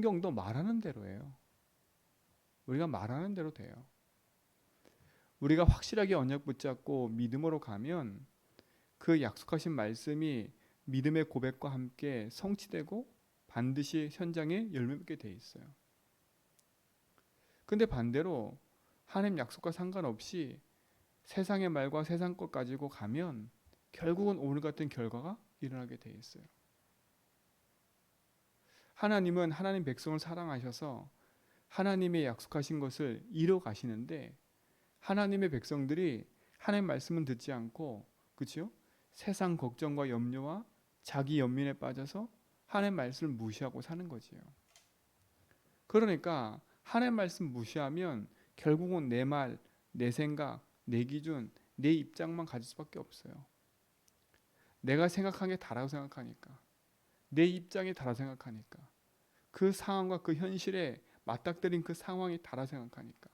성경도 말하는 대로예요. 우리가 말하는 대로 돼요. 우리가 확실하게 언약 붙잡고 믿음으로 가면 그 약속하신 말씀이 믿음의 고백과 함께 성취되고 반드시 현장에 열매 맺게 돼 있어요. 근데 반대로 하나님 약속과 상관없이 세상의 말과 세상 것 가지고 가면 결국은 오늘 같은 결과가 일어나게 돼 있어요. 하나님은 하나님 백성을 사랑하셔서 하나님의 약속하신 것을 이뤄 가시는데 하나님의 백성들이 하나님 말씀은 듣지 않고 그렇죠? 세상 걱정과 염려와 자기 연민에 빠져서 하나님 말씀을 무시하고 사는 거지요. 그러니까 하나님 말씀 무시하면 결국은 내 말, 내 생각, 내 기준, 내 입장만 가질 수밖에 없어요. 내가 생각한 게 다라고 생각하니까 내 입장이 다라 생각하니까 그 상황과 그 현실에 맞닥뜨린 그 상황이 다라 생각하니까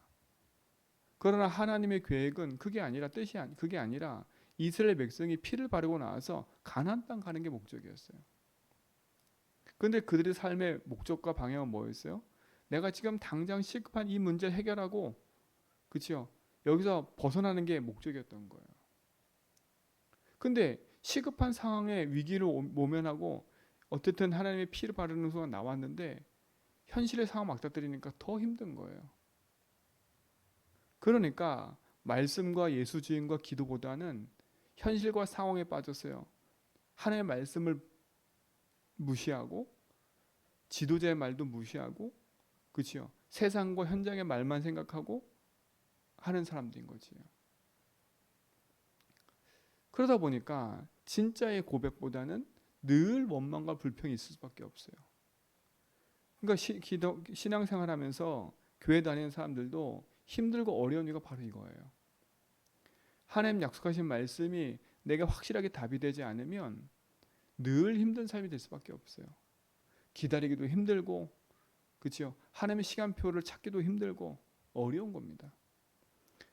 그러나 하나님의 계획은 그게 아니라 뜻이 아니 그게 아니라 이스라엘 백성이 피를 바르고 나와서 가나안 땅 가는 게 목적이었어요. 근데 그들의 삶의 목적과 방향은 뭐였어요? 내가 지금 당장 시급한 이 문제를 해결하고 그렇죠? 여기서 벗어나는 게 목적이었던 거예요. 근데 시급한 상황에 위기를 오- 모면하고 어쨌든 하나님의 피를 바르는 순간 나왔는데 현실의 상황 맞닥뜨리니까 더 힘든 거예요. 그러니까 말씀과 예수 주임과 기도보다는 현실과 상황에 빠졌어요. 하나님의 말씀을 무시하고 지도자의 말도 무시하고 그렇죠. 세상과 현장의 말만 생각하고 하는 사람들인 거지요. 그러다 보니까 진짜의 고백보다는 늘 원망과 불평이 있을 수밖에 없어요. 그러니까 시, 기도, 신앙생활하면서 교회 다니는 사람들도 힘들고 어려운 이유가 바로 이거예요. 하나님 약속하신 말씀이 내게 확실하게 답이 되지 않으면 늘 힘든 삶이 될 수밖에 없어요. 기다리기도 힘들고, 그렇죠? 하나님의 시간표를 찾기도 힘들고 어려운 겁니다.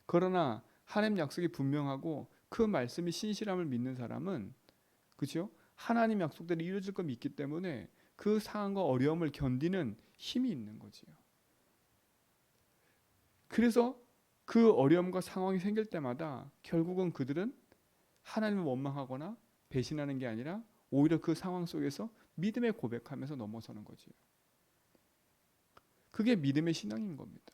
그러나 하나님 약속이 분명하고 그 말씀이 신실함을 믿는 사람은 그렇죠? 하나님 약속대로 이루어질 걸 믿기 때문에 그 상황과 어려움을 견디는 힘이 있는 거지요. 그래서 그 어려움과 상황이 생길 때마다 결국은 그들은 하나님을 원망하거나 배신하는 게 아니라 오히려 그 상황 속에서 믿음의 고백하면서 넘어서는 거지요. 그게 믿음의 신앙인 겁니다.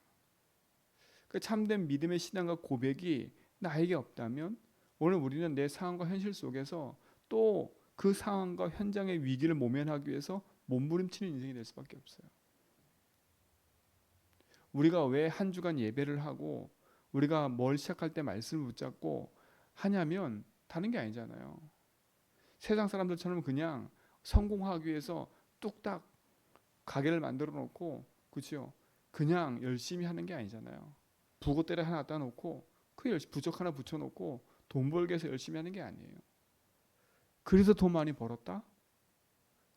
그 참된 믿음의 신앙과 고백이 나에게 없다면 오늘 우리는 내 상황과 현실 속에서 또 그 상황과 현장의 위기를 모면하기 위해서 몸부림치는 인생이 될 수밖에 없어요. 우리가 왜 한 주간 예배를 하고 우리가 뭘 시작할 때 말씀을 붙잡고 하냐면 다른 게 아니잖아요. 세상 사람들처럼 그냥 성공하기 위해서 뚝딱 가게를 만들어 놓고 그렇죠? 그냥 열심히 하는 게 아니잖아요. 부고대를 하나 갖다 놓고 그 부적 하나 붙여 놓고 돈 벌기 위해서 열심히 하는 게 아니에요. 그래서 돈 많이 벌었다?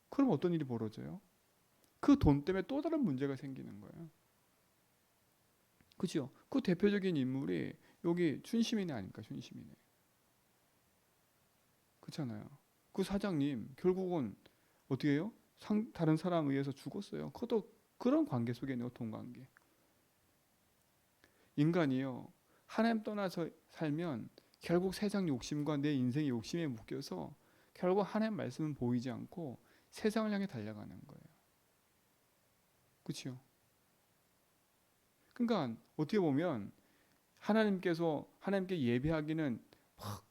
그럼 어떤 일이 벌어져요? 그 돈 때문에 또 다른 문제가 생기는 거예요. 그죠? 그 대표적인 인물이 여기 춘시민이 아닙니까? 춘시민이. 그렇잖아요. 그 사장님 결국은 어떻게 해요? 상, 다른 사람에 의해서 죽었어요. 그것도 그런 관계 속에 있는 돈 관계. 인간이요. 하나님 떠나서 살면 결국 세상 욕심과 내 인생의 욕심에 묶여서 결국 하나님 말씀은 보이지 않고 세상을 향해 달려가는 거예요. 그렇죠? 그러니까 어떻게 보면 하나님께서 하나님께 예배하기는 막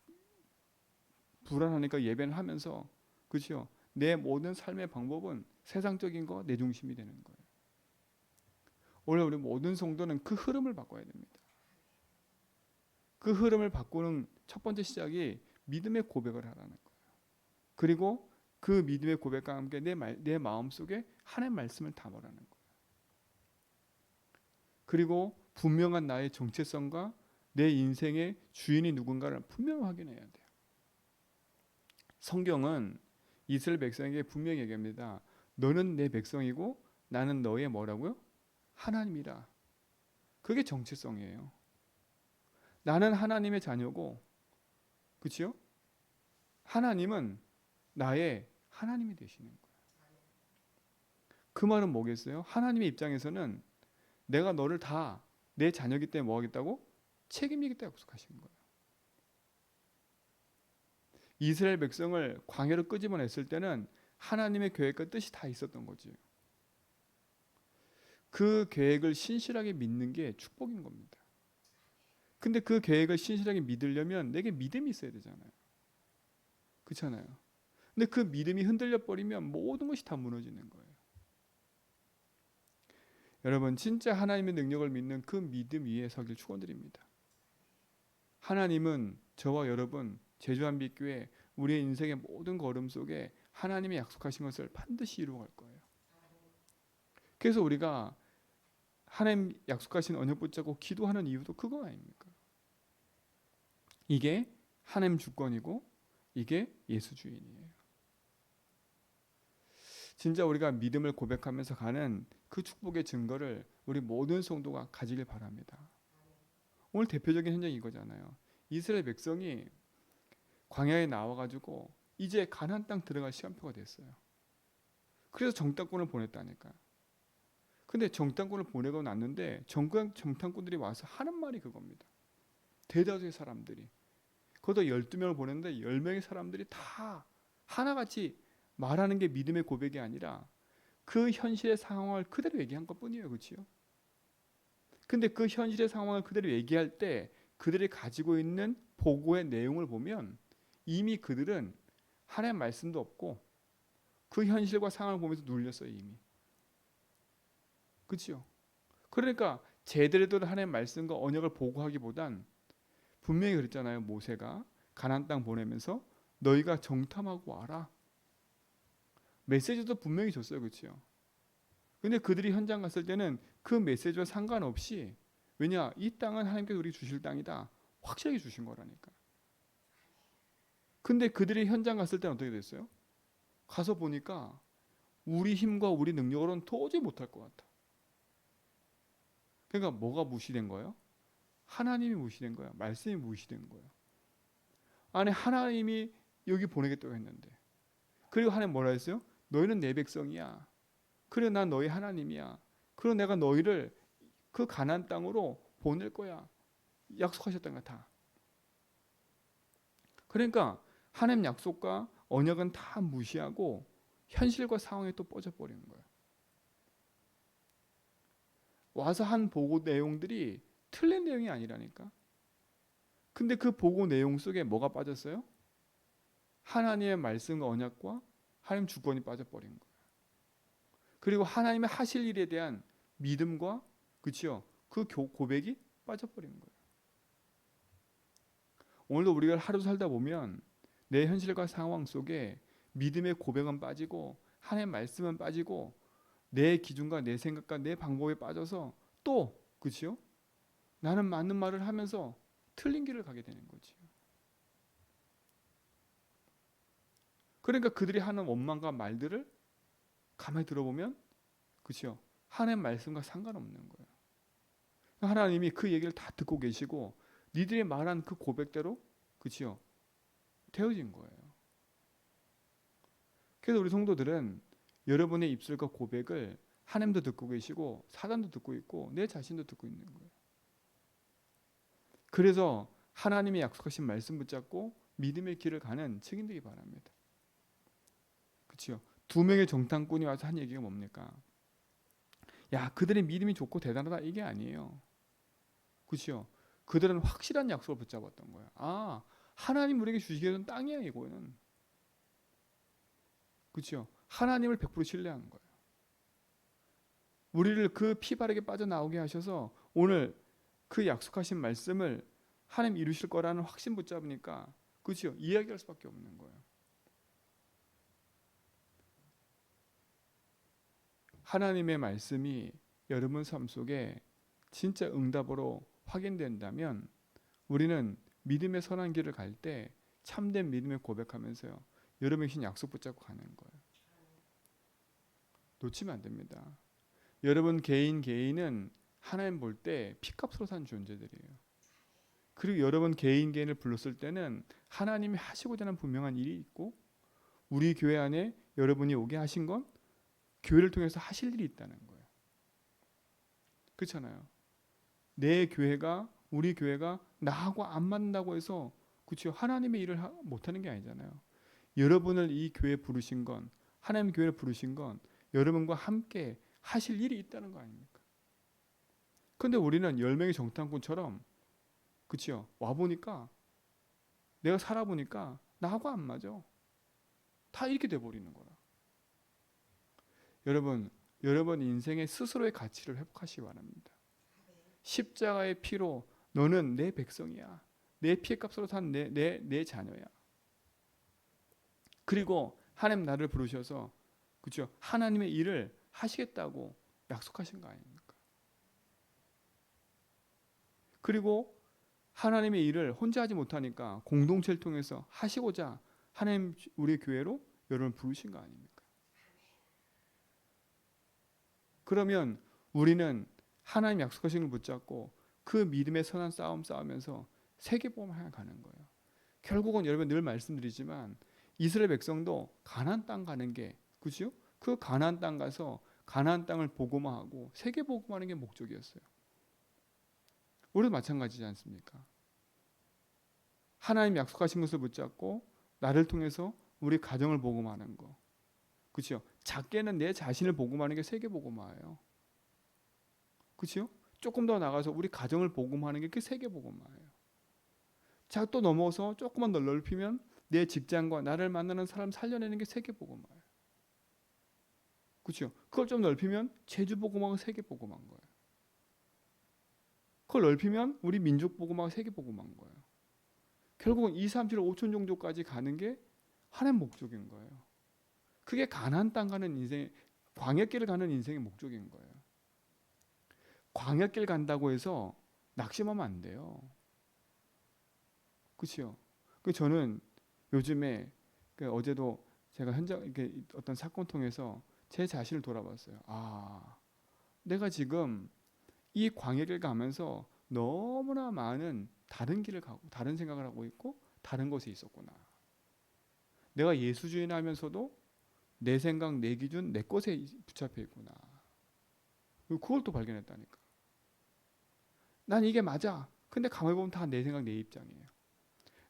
불안하니까 예배를 하면서 그렇죠? 내 모든 삶의 방법은 세상적인 거 내 중심이 되는 거예요. 오늘 우리 모든 성도는 그 흐름을 바꿔야 됩니다. 그 흐름을 바꾸는 첫 번째 시작이 믿음의 고백을 하라는 거예요. 그리고 그 믿음의 고백과 함께 내, 말, 내 마음 속에 하나님의 말씀을 담으라는 거예요. 그리고 분명한 나의 정체성과 내 인생의 주인이 누군가를 분명히 확인해야 돼요. 성경은 이스라엘 백성에게 분명히 얘기합니다. 너는 내 백성이고 나는 너의 뭐라고요? 하나님이라. 그게 정체성이에요. 나는 하나님의 자녀고, 그렇죠? 하나님은 나의 하나님이 되시는 거예요. 그 말은 뭐겠어요? 하나님의 입장에서는 내가 너를 다 내 자녀기 때문에 뭐 하겠다고? 책임지겠다 약속하신 거예요. 이스라엘 백성을 광야로 끄집어냈을 때는 하나님의 계획과 뜻이 다 있었던 거지. 그 계획을 신실하게 믿는 게 축복인 겁니다. 근데 그 계획을 신실하게 믿으려면 내게 믿음이 있어야 되잖아요. 그렇잖아요. 근데 그 믿음이 흔들려 버리면 모든 것이 다 무너지는 거예요. 여러분 진짜 하나님의 능력을 믿는 그 믿음 위에 서길 축원드립니다. 하나님은 저와 여러분 제주한빛교회 우리의 인생의 모든 걸음 속에 하나님의 약속하신 것을 반드시 이루어갈 거예요. 그래서 우리가 하나님 약속하신 언약 붙잡고 기도하는 이유도 그거 아닙니까? 이게 하나님 주권이고 이게 예수 주인이에요. 진짜 우리가 믿음을 고백하면서 가는 그 축복의 증거를 우리 모든 성도가 가지길 바랍니다. 오늘 대표적인 현장이 이거잖아요. 이스라엘 백성이 광야에 나와가지고 이제 가나안 땅 들어갈 시간표가 됐어요. 그래서 정탐꾼을 보냈다니까. 근데 정탐꾼을 보내고 났는데 정탐 정탐꾼들이 와서 하는 말이 그겁니다. 대다수의 사람들이 그것도 12명을 보냈는데 10명의 사람들이 다 하나같이 말하는 게 믿음의 고백이 아니라 그 현실의 상황을 그대로 얘기한 것 뿐이에요. 그렇지요? 근데 그 현실의 상황을 그대로 얘기할 때 그들이 가지고 있는 보고의 내용을 보면 이미 그들은 하나님 말씀도 없고 그 현실과 상황을 보면서 눌렸어요, 이미. 그렇죠? 그러니까 제대로 된 하나님의 말씀과 언약을 보고하기보단 분명히 그랬잖아요. 모세가 가나안 땅 보내면서 너희가 정탐하고 와라. 메시지도 분명히 줬어요. 그렇죠? 근데 그들이 현장 갔을 때는 그 메시지와 상관없이 왜냐? 이 땅은 하나님께서 우리 주실 땅이다. 확실하게 주신 거라니까. 근데 그들이 현장 갔을 때는 어떻게 됐어요? 가서 보니까 우리 힘과 우리 능력으로는 도저히 못할 것 같아. 그러니까 뭐가 무시된 거예요? 하나님이 무시된 거야. 말씀이 무시된 거예요. 아니 하나님이 여기 보내겠다고 했는데 그리고 하나님 뭐라 했어요? 너희는 내 백성이야. 그래 난 너희 하나님이야. 그리고 내가 너희를 그 가난 땅으로 보낼 거야. 약속하셨던 거 다. 그러니까 하나님 약속과 언약은 다 무시하고 현실과 상황에 또 빠져 버리는 거예요. 와서 한 보고 내용들이 틀린 내용이 아니라니까. 근데 그 보고 내용 속에 뭐가 빠졌어요? 하나님의 말씀과 언약과 하나님 주권이 빠져버린 거예요. 그리고 하나님의 하실 일에 대한 믿음과 그치요? 그 고백이 빠져버린 거예요. 오늘도 우리가 하루 살다 보면 내 현실과 상황 속에 믿음의 고백은 빠지고 하나님의 말씀은 빠지고 내 기준과 내 생각과 내 방법에 빠져서 또 그치요? 나는 맞는 말을 하면서 틀린 길을 가게 되는 거지요. 그러니까 그들이 하는 원망과 말들을 가만히 들어보면 그렇죠. 하나님 말씀과 상관없는 거예요. 하나님이 그 얘기를 다 듣고 계시고 니들이 말한 그 고백대로 그렇죠. 되어진 거예요. 그래서 우리 성도들은 여러분의 입술과 고백을 하나님도 듣고 계시고 사단도 듣고 있고 내 자신도 듣고 있는 거예요. 그래서 하나님의 약속하신 말씀 붙잡고 믿음의 길을 가는 증인되기 바랍니다. 그렇죠? 두 명의 정탐꾼이 와서 한 얘기가 뭡니까? 야, 그들의 믿음이 좋고 대단하다 이게 아니에요. 그렇죠? 그들은 확실한 약속을 붙잡았던 거야. 아, 하나님 우리에게 주시게 된 땅이야 이거는. 그렇죠? 하나님을 100% 신뢰하는 거예요. 우리를 그 피바르게 빠져나오게 하셔서 오늘 그 약속하신 말씀을 하나님 이루실 거라는 확신 붙잡으니까 그렇죠? 이야기할 수밖에 없는 거예요. 하나님의 말씀이 여러분 삶 속에 진짜 응답으로 확인된다면 우리는 믿음의 선한 길을 갈 때 참된 믿음을 고백하면서요. 여러분의 신 약속 붙잡고 가는 거예요. 놓치면 안 됩니다. 여러분 개인 개인은 하나님 볼 때 피값으로 산 존재들이에요. 그리고 여러분 개인 개인을 불렀을 때는 하나님이 하시고자 하는 분명한 일이 있고 우리 교회 안에 여러분이 오게 하신 건 교회를 통해서 하실 일이 있다는 거예요. 그렇잖아요. 내 교회가 우리 교회가 나하고 안 맞는다고 해서 그렇죠. 하나님의 일을 못 하는 게 아니잖아요. 여러분을 이 교회에 부르신 건 하나님 교회를 부르신 건 여러분과 함께 하실 일이 있다는 거 아닙니까? 근데 우리는 열 명의 정탐꾼처럼 그치요? 와 보니까 내가 살아 보니까 나하고 안 맞아. 다 이렇게 돼 버리는 거라. 여러분, 여러분 인생의 스스로의 가치를 회복하시기 바랍니다. 십자가의 피로 너는 내 백성이야. 내 피값으로 산 내 내 내 자녀야. 그리고 하나님 나를 부르셔서 그죠? 하나님의 일을 하시겠다고 약속하신 거 아닙니까? 그리고 하나님의 일을 혼자 하지 못하니까 공동체를 통해서 하시고자 하나님 우리 교회로 여러분을 부르신 거 아닙니까? 그러면 우리는 하나님 약속하신 걸 붙잡고 그 믿음의 선한 싸움 싸우면서 세계복음을 향해 가는 거예요. 결국은 여러분 늘 말씀드리지만 이스라엘 백성도 가나안 땅 가는 게 그죠? 그 가나안 땅 가서 가나안 땅을 복음화하고 세계 복음하는 게 목적이었어요. 우리도 마찬가지지 않습니까? 하나님 약속하신 것을 붙잡고 나를 통해서 우리 가정을 복음하는 거. 그렇죠? 작게는 내 자신을 복음하는 게 세계 복음화예요. 그렇죠? 조금 더 나가서 우리 가정을 복음하는 게 그 세계 복음화예요. 자, 또 넘어서 조금만 더 넓히면 내 직장과 나를 만나는 사람 살려내는 게 세계 복음화예요. 그렇죠? 그걸 좀 넓히면 제주 복음화가 세계 복음한 거예요. 그걸 넓히면 우리 민족 복음화가 세계 복음한 거예요. 결국은 2, 3, 7, 5천 종족까지 가는 게 하나님 목적인 거예요. 그게 가나안 땅 가는 인생, 광야길 가는 인생의 목적인 거예요. 광야길 간다고 해서 낙심하면 안 돼요. 그렇죠? 그 저는 요즘에 그 어제도 제가 현장 이렇게 어떤 사건 통해서 제 자신을 돌아봤어요. 아, 내가 지금 이 광야길 가면서 너무나 많은 다른 길을 가고 다른 생각을 하고 있고 다른 곳에 있었구나. 내가 예수주의나 하면서도 내 생각, 내 기준, 내 것에 붙잡혀 있구나. 그걸 또 발견했다니까. 난 이게 맞아. 근데 가만히 보면 다 내 생각, 내 입장이에요.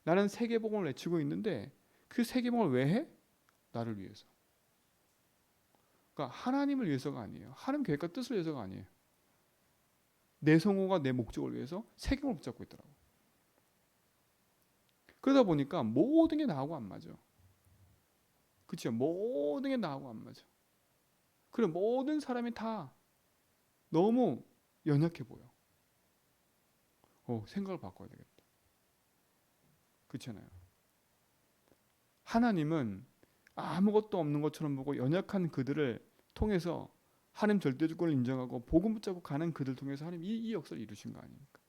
나는 세계복음을 외치고 있는데 그 세계복음을 왜 해? 나를 위해서. 그러니까 하나님을 위해서가 아니에요. 하나님 계획과 뜻을 위해서가 아니에요. 내 성호가 내 목적을 위해서 세계복음을 붙잡고 있더라고. 그러다 보니까 모든 게 나하고 안 맞아. 그렇죠? 모든 게 나하고 안 맞아. 그래 모든 사람이 다 너무 연약해 보여. 어, 생각을 바꿔야 되겠다. 그렇잖아요. 하나님은 아무것도 없는 것처럼 보고 연약한 그들을 통해서 하나님 절대 주권을 인정하고 복음 붙잡고 가는 그들 통해서 하나님 이, 이 역사를 이루신 거 아닙니까?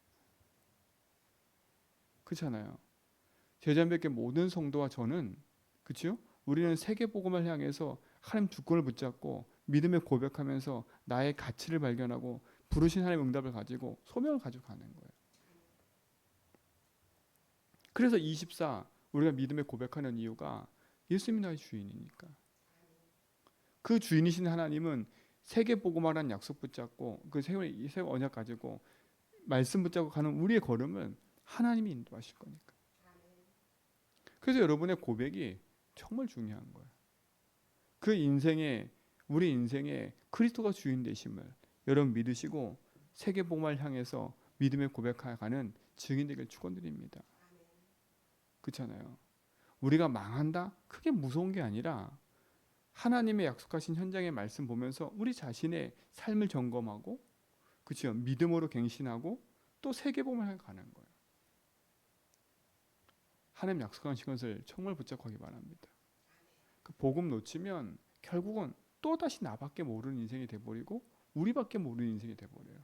그렇잖아요. 제자백의 모든 성도와 저는 그렇죠? 우리는 세계 복음을 향해서 하나님 주권을 붙잡고 믿음에 고백하면서 나의 가치를 발견하고 부르신 하나님 응답을 가지고 소명을 가지고 가는 거예요. 그래서 24 우리가 믿음에 고백하는 이유가 예수님이 나의 주인이니까. 그 주인이신 하나님은 세계 복음화라는 약속 붙잡고 그 세월 세 언약 가지고 말씀 붙잡고 가는 우리의 걸음은 하나님이 인도하실 거니까. 그래서 여러분의 고백이 정말 중요한 거예요. 그 인생에 우리 인생에 그리스도가 주인 되심을 여러분 믿으시고 세계 복음을 향해서 믿음의 고백하가는 증인 되길 축원드립니다. 그렇잖아요. 우리가 망한다? 크게 무서운 게 아니라 하나님의 약속하신 현장의 말씀 보면서 우리 자신의 삶을 점검하고 그렇죠. 믿음으로 갱신하고 또 세계복음을 향해 가는 거예요. 하나님 약속하신 것을 정말 붙잡고 하기 바랍니다. 그 복음 놓치면 결국은 또 다시 나밖에 모르는 인생이 돼버리고 우리밖에 모르는 인생이 돼버려요.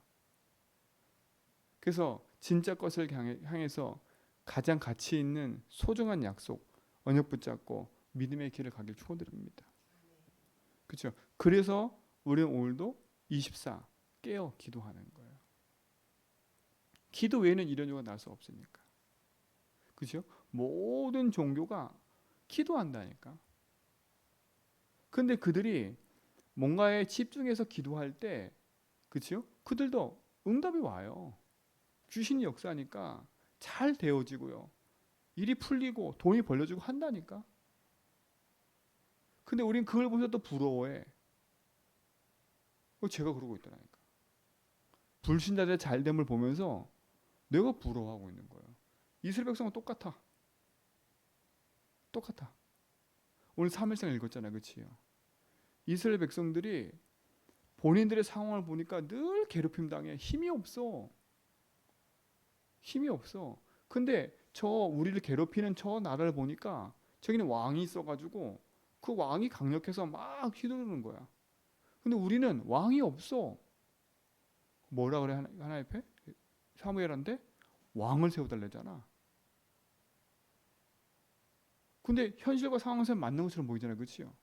그래서 진짜 것을 향해서 가장 가치 있는 소중한 약속, 언약 붙잡고 믿음의 길을 가길 축원드립니다. 그렇죠? 그래서 우리는 오늘도 24 깨어 기도하는 거예요. 기도 외에는 이런 이유가 날 수 없으니까. 그렇죠? 모든 종교가 기도한다니까. 근데 그들이 뭔가에 집중해서 기도할 때 그치요? 그들도 응답이 와요. 귀신이 역사하니까 잘 되어지고요. 일이 풀리고 돈이 벌려주고 한다니까. 근데 우린 그걸 보면서 또 부러워해. 어, 제가 그러고 있더라니까. 불신자들의 잘됨을 보면서 내가 부러워하고 있는 거예요. 이스라엘 백성은 똑같아. 똑같아. 오늘 3일상 읽었잖아요. 그치요? 이스라엘 백성들이 본인들의 상황을 보니까 늘 괴롭힘 당해. 힘이 없어. 힘이 없어. 근데 저 우리를 괴롭히는 저 나라를 보니까 저기는 왕이 있어가지고 그 왕이 강력해서 막 휘두르는 거야. 근데 우리는 왕이 없어. 뭐라 그래 하나, 하나님 앞에? 사무엘한테 왕을 세워달래잖아. 근데 현실과 상황에서 맞는 것처럼 보이잖아요. 그치요?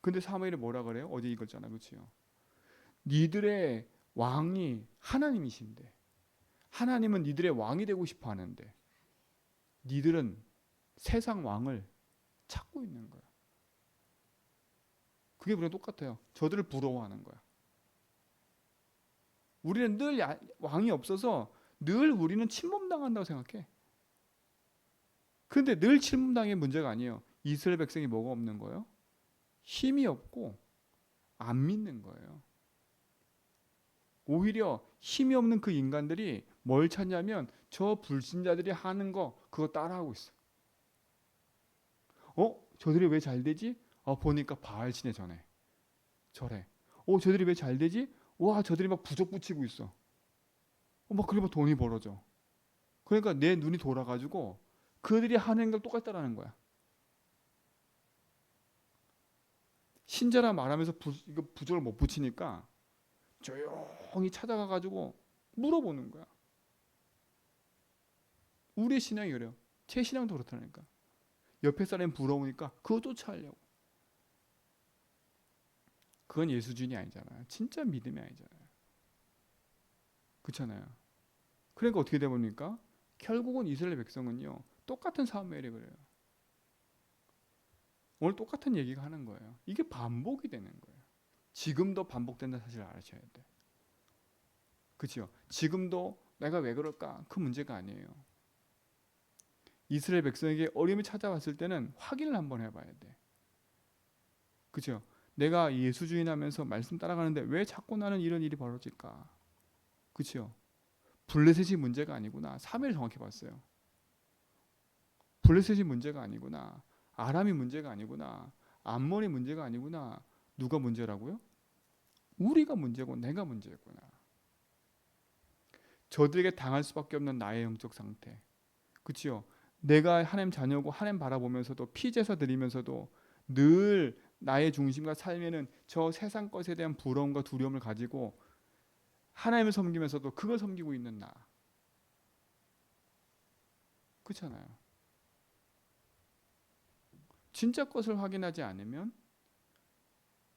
근데 사무엘이 뭐라 그래요? 어제 읽었잖아. 그치요? 니들의 왕이 하나님이신데 하나님은 니들의 왕이 되고 싶어 하는데 니들은 세상 왕을 찾고 있는 거야. 그게 우리랑 똑같아요. 저들을 부러워하는 거야. 우리는 늘 야- 왕이 없어서 늘 우리는 침범당한다고 생각해. 근데 늘 침범당의 문제가 아니에요. 이스라엘 백성이 뭐가 없는 거예요? 힘이 없고 안 믿는 거예요. 오히려 힘이 없는 그 인간들이 뭘 찾냐면 저 불신자들이 하는 거 그거 따라하고 있어. 어? 저들이 왜 잘 되지? 아 보니까 바알 신에 전해. 저래. 어 저들이 왜 잘 되지? 와 저들이 막 부적 붙이고 있어. 어, 막 그러면 돈이 벌어져. 그러니까 내 눈이 돌아가지고 그들이 하는 걸 똑같다라는 거야. 신자라 말하면서 부, 이거 부적을 못 붙이니까 조용히 찾아가 가지고 물어보는 거야. 우리의 신앙이 그래요. 제 신앙도 그렇다니까. 옆에 사람이 부러우니까 그거 쫓아하려고. 그건 예수준이 아니잖아요. 진짜 믿음이 아니잖아요. 그렇잖아요. 그러니까 어떻게 돼 봅니까? 결국은 이스라엘 백성은요. 똑같은 사무엘이 그래요. 오늘 똑같은 얘기가 하는 거예요. 이게 반복이 되는 거예요. 지금도 반복된다 사실을 아셔야 돼. 그렇죠? 지금도 내가 왜 그럴까? 그 문제가 아니에요. 이스라엘 백성에게 어려움이 찾아왔을 때는 확인을 한번 해봐야 돼. 그렇죠? 내가 예수주의하면서 말씀 따라가는데 왜 자꾸 나는 이런 일이 벌어질까? 그렇죠? 블레셋이 문제가 아니구나. 3일 정확히 봤어요. 블레셋이 문제가 아니구나. 아람이 문제가 아니구나. 암몬이 문제가 아니구나. 누가 문제라고요? 우리가 문제고 내가 문제구나. 저들에게 당할 수밖에 없는 나의 영적 상태. 그치요? 내가 하나님 자녀고 하나님 바라보면서도 피제사 드리면서도 늘 나의 중심과 삶에는 저 세상 것에 대한 부러움과 두려움을 가지고 하나님을 섬기면서도 그걸 섬기고 있는 나. 그렇잖아요. 진짜 것을 확인하지 않으면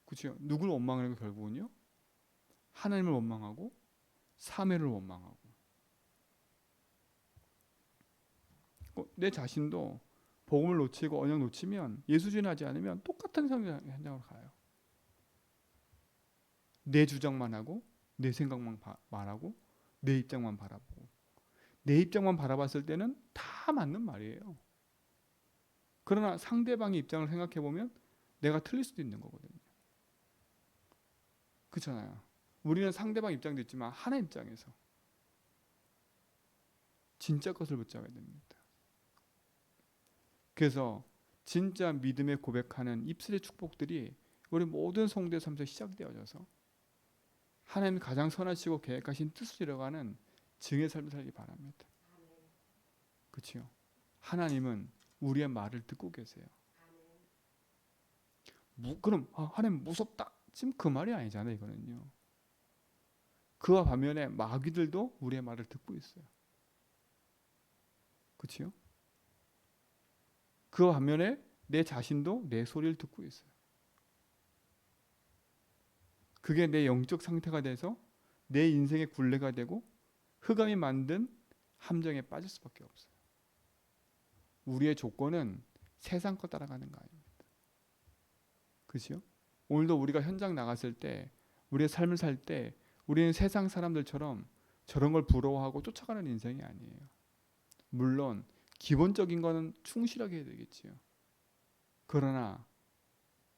그렇죠. 누구를 원망하는 게 결국은요? 하나님을 원망하고 사매를 원망하고 어, 내 자신도 복음을 놓치고 언약 놓치면 예수주의하지 않으면 똑같은 현장으로 가요. 내 주장만 하고 내 생각만 바, 말하고 내 입장만 바라보고 내 입장만 바라봤을 때는 다 맞는 말이에요. 그러나 상대방의 입장을 생각해 보면 내가 틀릴 수도 있는 거거든요. 그렇잖아요. 우리는 상대방 입장도 있지만 하나 입장에서 진짜 것을 붙잡아야 됩니다. 그래서 진짜 믿음의 고백하는 입술의 축복들이 우리 모든 성도의 삶에서 시작되어져서 하나님 가장 선하시고 계획하신 뜻을 이뤄가는 증의 삶을 살기 바랍니다. 그렇죠? 하나님은 우리의 말을 듣고 계세요. 무, 그럼 아, 하나님 무섭다. 지금 그 말이 아니잖아요. 이거는요. 그와 반면에 마귀들도 우리의 말을 듣고 있어요. 그렇죠? 그와 반면에 내 자신도 내 소리를 듣고 있어요. 그게 내 영적 상태가 돼서 내 인생의 굴레가 되고 흑암이 만든 함정에 빠질 수밖에 없어요. 우리의 조건은 세상 거 따라가는 거 아닙니다. 그죠? 오늘도 우리가 현장 나갔을 때 우리의 삶을 살 때 우리는 세상 사람들처럼 저런 걸 부러워하고 쫓아가는 인생이 아니에요. 물론 기본적인 거는 충실하게 해야 되겠지요. 그러나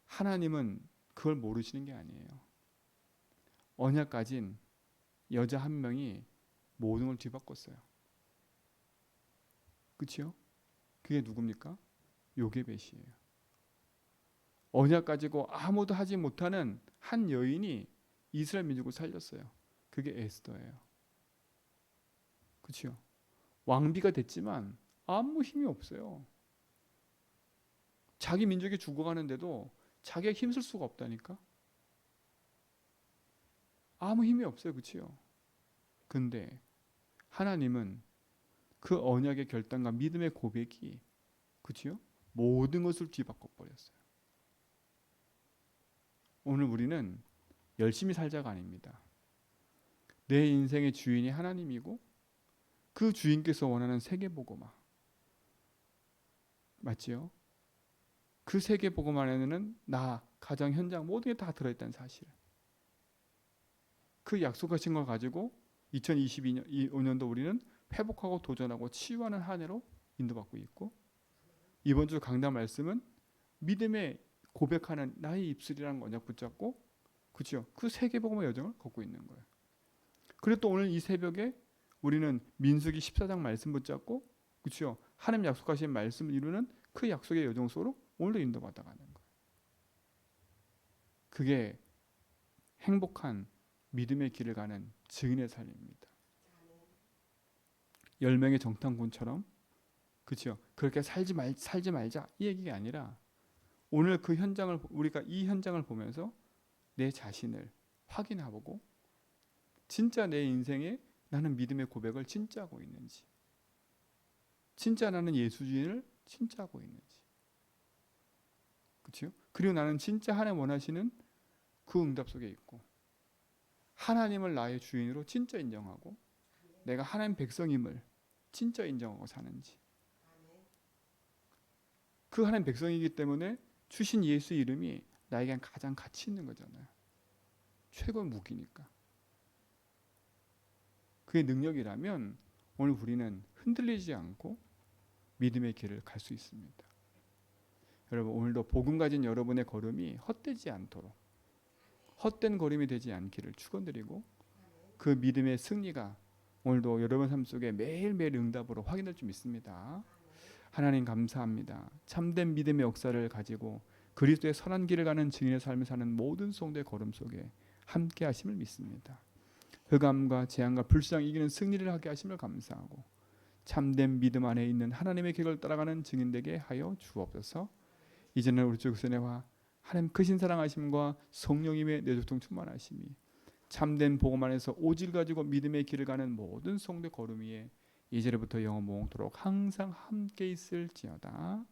하나님은 그걸 모르시는 게 아니에요. 언약 가진 여자 한 명이 모든 걸 뒤바꿨어요. 그치요? 그게 누굽니까? 요게벳이에요. 언약 가지고 아무도 하지 못하는 한 여인이 이스라엘 민족을 살렸어요. 그게 에스더예요. 그치요? 왕비가 됐지만 아무 힘이 없어요. 자기 민족이 죽어가는데도 자기가 힘쓸 수가 없다니까. 아무 힘이 없어요. 그치요? 근데 하나님은 그 언약의 결단과 믿음의 고백이 그치요? 모든 것을 뒤바꿔 버렸어요. 오늘 우리는 열심히 살자가 아닙니다. 내 인생의 주인이 하나님이고 그 주인께서 원하는 세계 복음화 맞지요? 그 세계 복음 안에는 나 가정 현장 모든 게 다 들어있다는 사실. 그 약속하신 걸 가지고 2022년도 우리는 회복하고 도전하고 치유하는 한 해로 인도받고 있고 이번 주 강단 말씀은 믿음의 고백하는 나의 입술이라는 언약 붙잡고 그렇죠? 그 세계복음의 여정을 걷고 있는 거예요. 그리고 또 오늘 이 새벽에 우리는 민수기 14장 말씀 붙잡고 그렇죠? 하나님 약속하신 말씀을 이루는 그 약속의 여정 속으로 오늘도 인도받아 가는 거예요. 그게 행복한 믿음의 길을 가는 증인의 삶입니다. 열 명의 정탐꾼처럼 그렇죠. 그렇게 살지 말 살지 말자 이 얘기가 아니라 오늘 그 현장을 우리가 이 현장을 보면서 내 자신을 확인하고 진짜 내 인생에 나는 믿음의 고백을 진짜 하고 있는지 진짜 나는 예수주의를 진짜 하고 있는지 그렇죠? 그리고 나는 진짜 하나님 원하시는 그 응답 속에 있고 하나님을 나의 주인으로 진짜 인정하고 내가 하나님 백성임을 진짜 인정하고 사는지 그 하나님 백성이기 때문에 주신 예수 이름이 나에겐 가장 가치 있는 거잖아요. 최고 무기니까. 그의 능력이라면 오늘 우리는 흔들리지 않고 믿음의 길을 갈 수 있습니다. 여러분 오늘도 복음 가진 여러분의 걸음이 헛되지 않도록 헛된 걸음이 되지 않기를 축원드리고 그 믿음의 승리가 오늘도 여러분 삶 속에 매일매일 응답으로 확인될 줄 믿습니다. 하나님 감사합니다. 참된 믿음의 역사를 가지고 그리스도의 선한 길을 가는 증인의 삶을 사는 모든 성도의 걸음 속에 함께 하심을 믿습니다. 흑암과 재앙과 불쌍 이기는 승리를 하게 하심을 감사하고 참된 믿음 안에 있는 하나님의 계획을 따라가는 증인되게 하여 주옵소서. 이제는 우리 주 그선의와 하나님 크신 사랑하심과 성령님의 내조통 충만하심이 참된 복음 안에서 오질 가지고 믿음의 길을 가는 모든 성도 걸음 위에 이제부터 영원 몽토록 항상 함께 있을지어다.